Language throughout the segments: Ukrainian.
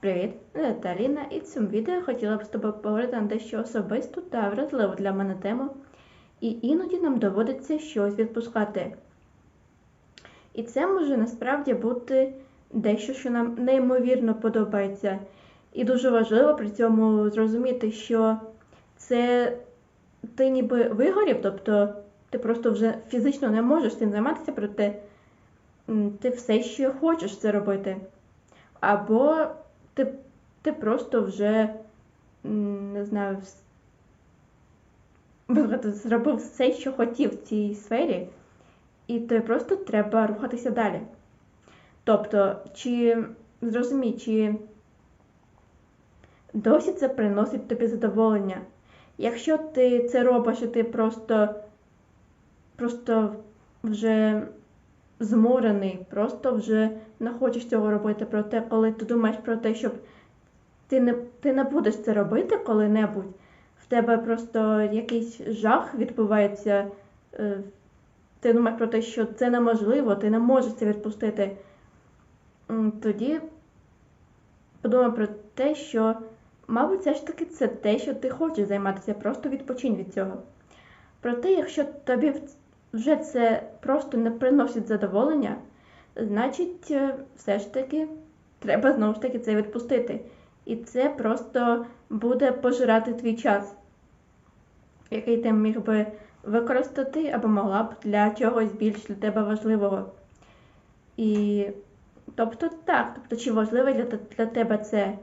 Привіт, мене звати Аліна, і в цьому відео хотіла б з тобою поговорити на дещо особисту та вразливу для мене тему, і іноді нам доводиться щось відпускати. І це може насправді бути дещо, що нам неймовірно подобається. І дуже важливо при цьому зрозуміти, що це ти ніби вигорів, тобто ти просто вже фізично не можеш цим займатися, проте ти все ще хочеш це робити. Або ти ти просто вже не знаю, зробив все, що хотів в цій сфері, і тобі просто треба рухатися далі. Тобто, чи зрозумій, чи досі це приносить тобі задоволення. Якщо ти це робиш, і ти просто просто вже зморений, просто вже не хочеш цього робити. Проте, коли ти думаєш про те, щоб ти не ти не будеш це робити коли-небудь, в тебе просто якийсь жах відбувається. Е, ти думаєш про те, що це неможливо, ти не можеш це відпустити. Тоді подумай про те, що, мабуть, все ж таки це те, що ти хочеш займатися, просто відпочинь від цього. Проте, якщо тобі вже це просто не приносить задоволення, значить, е, все ж таки треба знову ж таки це відпустити. І це просто буде пожирати твій час, який ти міг би використати або могла б для чогось більш для тебе важливого. І тобто так, тобто, чи важливе для, для тебе це,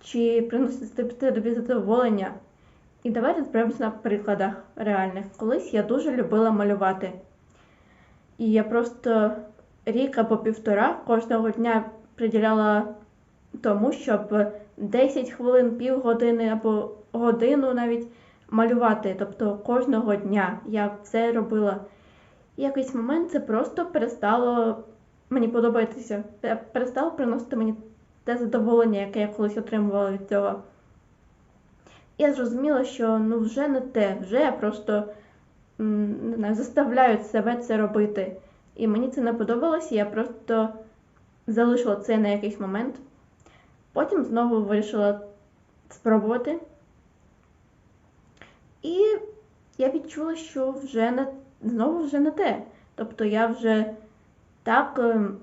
чи приносить тобі задоволення. І давайте розберемося на прикладах реальних. Колись я дуже любила малювати. І я просто рік або півтора кожного дня приділяла тому, щоб 10 хвилин, півгодини або годину навіть малювати. Тобто кожного дня я це робила. І якийсь момент це просто перестало мені подобатися. Перестало приносити мені те задоволення, яке я колись отримувала від цього я зрозуміла, що ну вже не те, вже я просто не знаю, заставляю себе це робити. І мені це не подобалося, я просто залишила це на якийсь момент. Потім знову вирішила спробувати. І я відчула, що вже не знову вже не те. Тобто я вже так ем,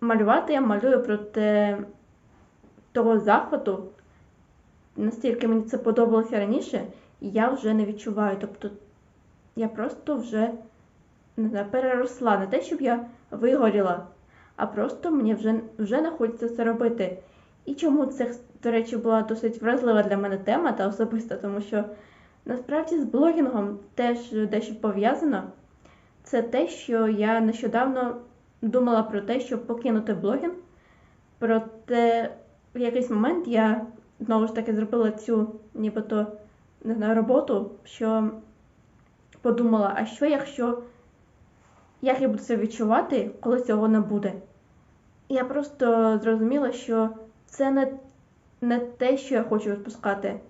малювати я малюю проти того захвату, настільки мені це подобалося раніше, я вже не відчуваю. Тобто я просто вже не знаю, переросла. Не те, щоб я вигоріла, а просто мені вже вже не хочеться це робити. І чому це, до речі, була досить вразлива для мене тема та особиста, тому що насправді з блогінгом теж дещо пов'язано. Це те, що я нещодавно думала про те, щоб покинути блогінг. Проте в якийсь момент я знову ж таки зробила цю нібито не знаю, роботу, що подумала, а що якщо як я буду це відчувати, коли цього не буде? Я просто зрозуміла, що це не не те, що я хочу відпускати.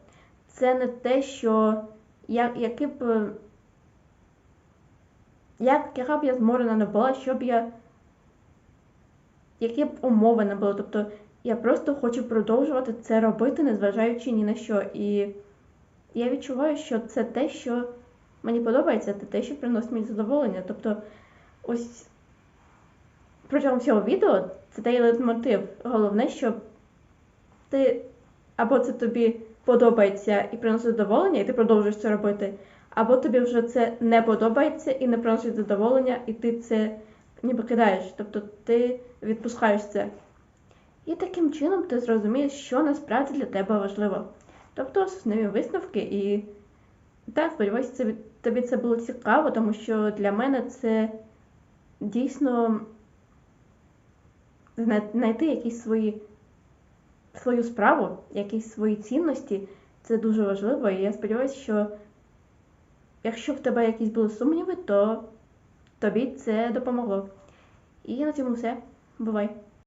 Це не те, що я, яке б як, яка б я зморена не була, щоб я які б умови не було. Тобто я просто хочу продовжувати це робити, незважаючи ні на що. І я відчуваю, що це те, що мені подобається, це те, що приносить мені задоволення. Тобто, ось протягом цього відео це той лейтмотив. Головне, щоб ти або це тобі подобається і приносить задоволення, і ти продовжуєш це робити, або тобі вже це не подобається і не приносить задоволення, і ти це ніби кидаєш. Тобто ти відпускаєш це. І таким чином ти зрозумієш, що насправді для тебе важливо. Тобто основні висновки, і так, сподіваюся, це, тобі це було цікаво, тому що для мене це дійсно знайти якісь свої свою справу, якісь свої цінності. Це дуже важливо, і я сподіваюся, що якщо в тебе якісь були сумніви, то тобі це допомогло. І на цьому все. Бувай!